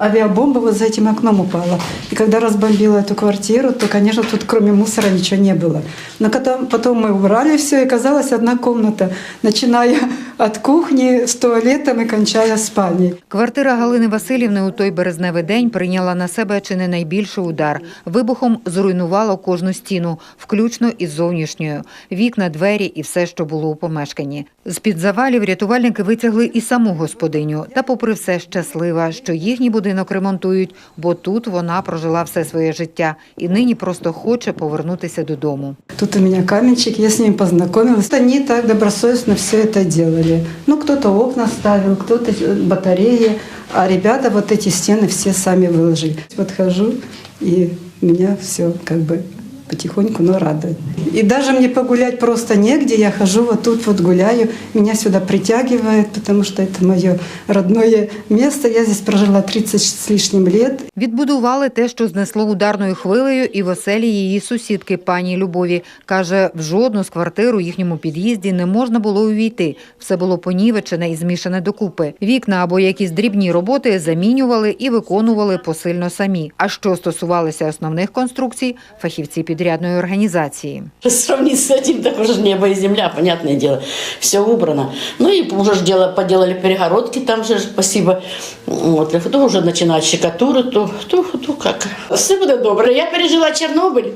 Авиабомба вот за этим окном упала. И когда разбомбила эту квартиру, то, конечно, тут кроме мусора ничего не было. Но когда, потом мы убрали все, и оказалась одна комната, начиная от кухни с туалетом и кончая спальней. Квартира Галини Васильівни у той березневий день прийняла на себе чи не найбільший удар. Вибухом зруйнувало кожну стіну, включно із зовнішньою. Вікна, двері і все, що було у помешканні. З-під завалів рятувальники витягли і саму господиню. Та попри все щаслива, що їхній будинок ремонтують, бо тут вона прожила все своє життя і нині просто хоче повернутися додому. Тут у меня каменщик, я с ним познакомилась. Они так добросовестно все это делали. Ну, кто-то окна ставил, кто-то э, батареи, а ребята вот эти стены все сами выложили. Вот хожу, и меня все как бы потихоньку, но радует. И даже мне погулять просто негде, я хожу вот тут вот гуляю, меня сюда притягивает, потому что это мое родное место. Я здесь прожила 30 с лишним лет, Відбудували те, що знесло ударною хвилею, і в оселі її сусідки пані Любові. Каже, в жодну з квартир у їхньому під'їзді не можна було увійти. Все було понівечене і змішане докупи. Вікна або якісь дрібні роботи замінювали і виконували посильно самі. А що стосувалося основних конструкцій, фахівці підрядної організації. Сравнить с этим, так уже ж небо и земля, понятное дело. Все убрано. Ну и уже ж дело, поделали перегородки, там же, ж, спасибо. Вот, то уже начинают щекатуру, то, то, то как. Все буде добре. Я пережила Чорнобиль.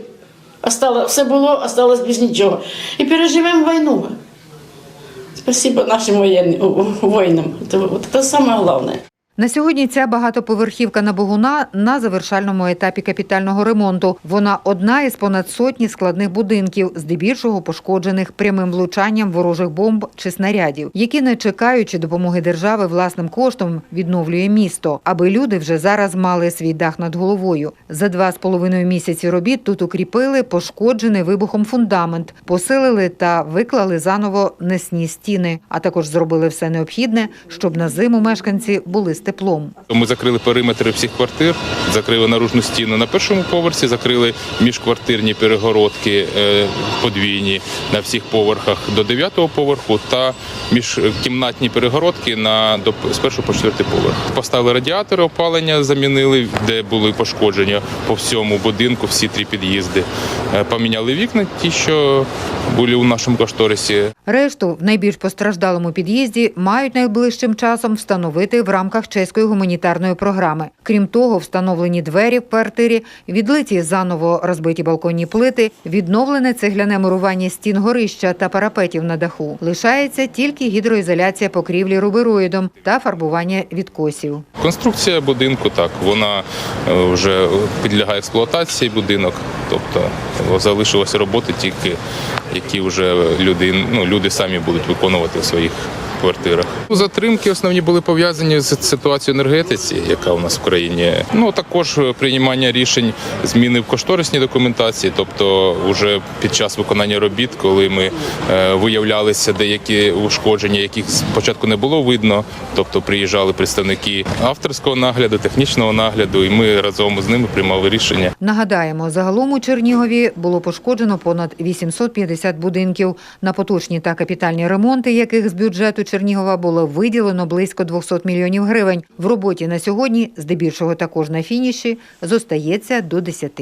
Осталось, все було, осталось без нічого. І переживемо війну. Спасибо нашим воєнним, воїнам. Це, от, це саме головне. На сьогодні ця багатоповерхівка на Богуна на завершальному етапі капітального ремонту. Вона одна із понад сотні складних будинків, здебільшого пошкоджених прямим влучанням ворожих бомб чи снарядів, які, не чекаючи допомоги держави власним коштом, відновлює місто, аби люди вже зараз мали свій дах над головою. За два з половиною місяці робіт тут укріпили пошкоджений вибухом фундамент, посилили та виклали заново несні стіни, а також зробили все необхідне, щоб на зиму мешканці були теплом. Ми закрили периметри всіх квартир, закрили наружну стіну на першому поверсі, закрили міжквартирні перегородки е, подвійні на всіх поверхах до дев'ятого поверху та міжкімнатні перегородки на до з першого по четвертий поверх. Поставили радіатори, опалення замінили, де були пошкодження по всьому будинку, всі три під'їзди. Е, Поміняли вікна, ті, що були у нашому кошторисі. Решту в найбільш постраждалому під'їзді мають найближчим часом встановити в рамках чеської гуманітарної програми. Крім того, встановлені двері в квартирі, відлиті заново розбиті балконні плити, відновлене цегляне мурування стін горища та парапетів на даху. Лишається тільки гідроізоляція покрівлі рубероїдом та фарбування відкосів. Конструкція будинку так, вона е, вже підлягає експлуатації будинок, тобто залишилися роботи тільки, які вже люди, ну, люди самі будуть виконувати в своїх квартирах. Затримки основні були пов'язані з ситуацією енергетиці, яка у нас в країні. Ну також приймання рішень зміни в кошторисній документації, тобто вже під час виконання робіт, коли ми е, виявлялися деякі ушкодження, яких спочатку не було видно, тобто приїжджали представники авторського нагляду, технічного нагляду, і ми разом з ними приймали рішення. Нагадаємо, загалом у Чернігові було пошкоджено понад 850 будинків. На поточні та капітальні ремонти, яких з бюджету Чернігова було виділено близько 200 мільйонів гривень. В роботі на сьогодні, здебільшого також на фініші, зостається до 10.